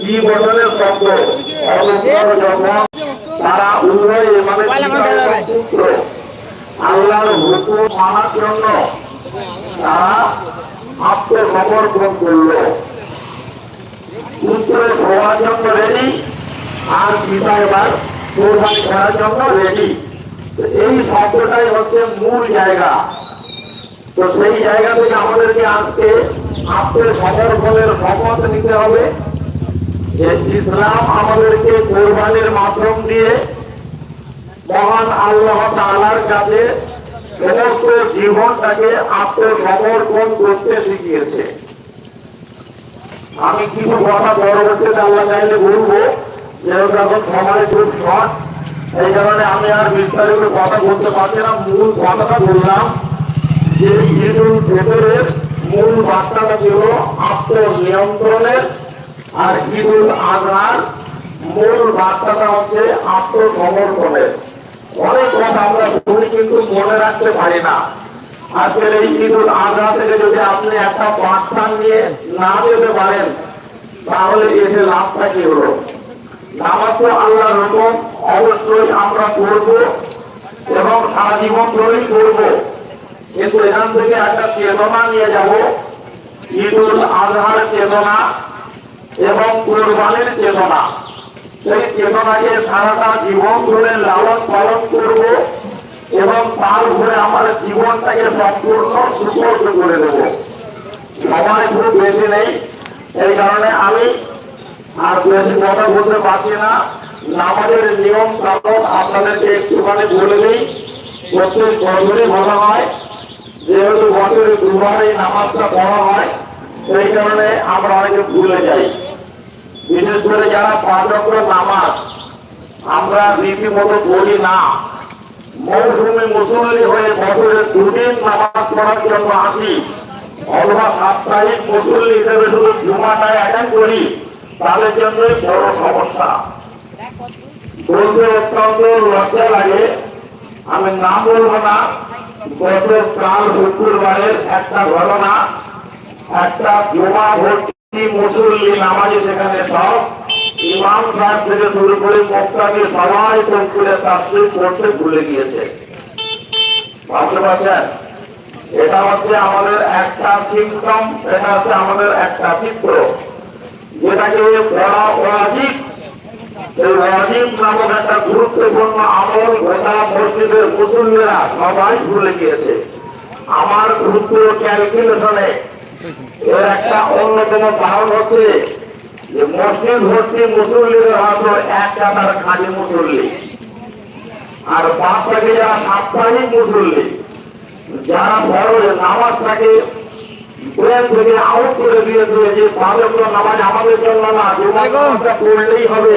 কি শব্দ? তারা উভয়ে মানে আল্লাহর হুকুম মানার জন্য তারা আত্মসমর্পণ করল। পুত্র হওয়ার জন্য রেডি আর পিতা এবার কোরবানি করার জন্য রেডি এই শব্দটাই হচ্ছে মূল জায়গা। তো সেই জায়গা থেকে আমাদেরকে আজকে আত্মসমর্পণের শপথ নিতে হবে যে ইসলাম আমাদেরকে কোরবানির মাধ্যম দিয়ে মহান আল্লাহ তাআলার কাছে সমস্ত জীবনটাকে আত্মসমর্পণ করতে শিখিয়েছে। আমি কিছু কথা পরবর্তীতে আল্লাহ চাইলে বলব, যেহেতু এখন সময় খুব শর্ট এই কারণে আমি আর বিস্তারিত কথা বলতে পারছি না। মূল কথাটা বললাম যে ঈদুল ফিতরের মূল বার্তাটা ছিল আত্মনিয়ন্ত্রণের আর ঈদুল আজহার মূল বার্তাটা হচ্ছে আত্মসমর্পণের। অনেক কথা আমরা শুনি কিন্তু মনে রাখতে পারি না। আজকের এই ঈদুল আজহা থেকে যদি আপনি একটা বার্তা নিয়ে না যেতে পারেন, তাহলে এসে লাভটা কি হলো? নামাজ আল্লাহ রকম অবশ্যই আমরা করব এবং সারা জীবন ধরেই করব কিন্তু এখান থেকে একটা চেতনা নিয়ে যাব। ঈদুল আজহার চেতনা এবং কোরবানির চেতনা সেই চেতনাকে সারাটা জীবন ধরে লালন পালন করব এবং তার উপরে আমার জীবনটাকে সম্পূর্ণ সুপর্দ করে দেব। সময় খুব বেশি নেই, এই কারণে আমি আর বেশি কথা বলতে পারছি না। নামাজের নিয়ম কানুন আপনাদেরকে একটুখানি বলে দিই। প্রত্যেক বছরই বলা হয় যেহেতু বছরে দুবার এই নামাজটা পড়া হয়, সেই কারণে আমরা অনেকে ভুলে যাই। বিশেষ করে যারা পাঁচ অক্ট নামাজ, আমরা রীতিমতো পড়ি না। মৌসুমে মুসল্লি হয়ে বছরে দুদিন নামাজ পড়ার জন্য আসি, অথবা সাপ্তাহিক মুসল্লি হিসেবে শুধু জুমাটায় অ্যাটেন্ড করি, তাদের জন্যই বড় সমস্যা। বলতে অত্যন্ত লজ্জা লাগে। আমি নাম বলব না। শুক্রবারের একটা ঘটনা, একটা জমা ভর্তি মুসল্লি নামাজি সেখানে সব ইমাম সাহেব থেকে শুরু করে মক্কাকে সবাই করতে ভুলে গিয়েছে। ভাবতে এটা হচ্ছে আমাদের একটা সিমটম এটা হচ্ছে আমাদের একটা চিত্র। যেটাকে পড়া অরাজিক এই অরাজিক নামক একটা গুরুত্বপূর্ণ আমল গোটা মসজিদের মুসল্লিরা সবাই ভুলে গিয়েছে। আমার গুরুত্ব ক্যালকুলেশনে এর একটা অন্যতম কারণ হচ্ছে যে মসজিদ ভর্তি মুসল্লিদের হয়তো এক কাতার খালি মুসল্লি। আর বাদ থাকে যারা সাপ্তাহিক মুসল্লি যারা বড় নামাজটাকে ব্রেন থেকে আউট করে দিয়েছে যে পাঁচক্র নামাজ আমাদের জন্য না পড়লেই হবে।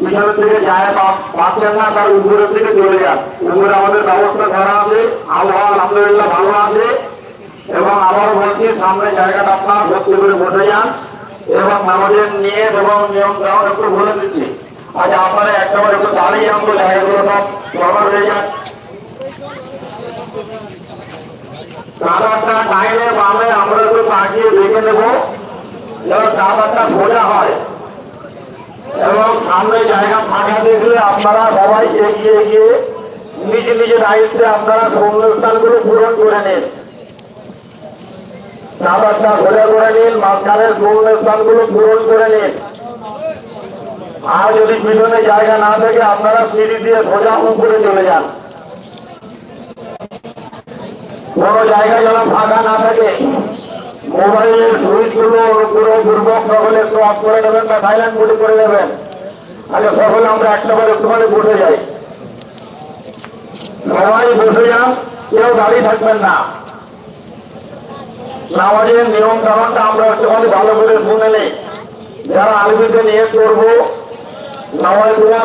পিছনের থেকে যায় বা পাচ্ছেন না, তার উপরের দিকে চলে যান উপরে আমাদের ব্যবস্থা করা আছে, আবহাওয়া আলহামদুলিল্লাহ ভালো আছে। এবং আবার বলছি, সামনে জায়গাটা আপনার ভর্তি করে বসে যান। এবং আমাদের নিয়ে এবং নিয়ম কানুন একটু বলে দিচ্ছি। আচ্ছা আপনারা একেবারে একটু দাঁড়িয়ে আমাদের জায়গাগুলো সব কভার হয়ে যান কাদারটা ডাইনে বামে আমরা একটু তাকিয়ে দেখে নেব, যেন কাদারটা সোজা হয়। এবং সামনে জায়গা ফাঁকা দেখলে আপনারা সবাই এগিয়ে গিয়ে নিজ নিজ দায়িত্বে আপনারা শূন্যস্থানগুলো পূরণ করে নিন। কাদারটা ঘুরে করে নিন, মাঝখানের শূন্যস্থানগুলো পূরণ করে নিন। আর যদি পিছনে জায়গা না থাকে, আপনারা সিঁড়ি দিয়ে সোজা উপরে চলে যান। কোনো জায়গা যেন ফাঁকা না থাকে, মোবাইলের সুইচগুলো পুরো ক্রস করে নেবেন বা থাইল্যান্ড গুলি করে নেবেন তাহলে সকল আমরা এক নম্বর একটুখানি বসে যাই। সবাই বসে যান, কেউ দাঁড়িয়ে থাকবেন না। নামাজের নিয়ম কারণটা আমরা একটুখানি ভালো করে শুনে নেই। যারা আলবিতে নিয়ে করব নওয়াজিয়া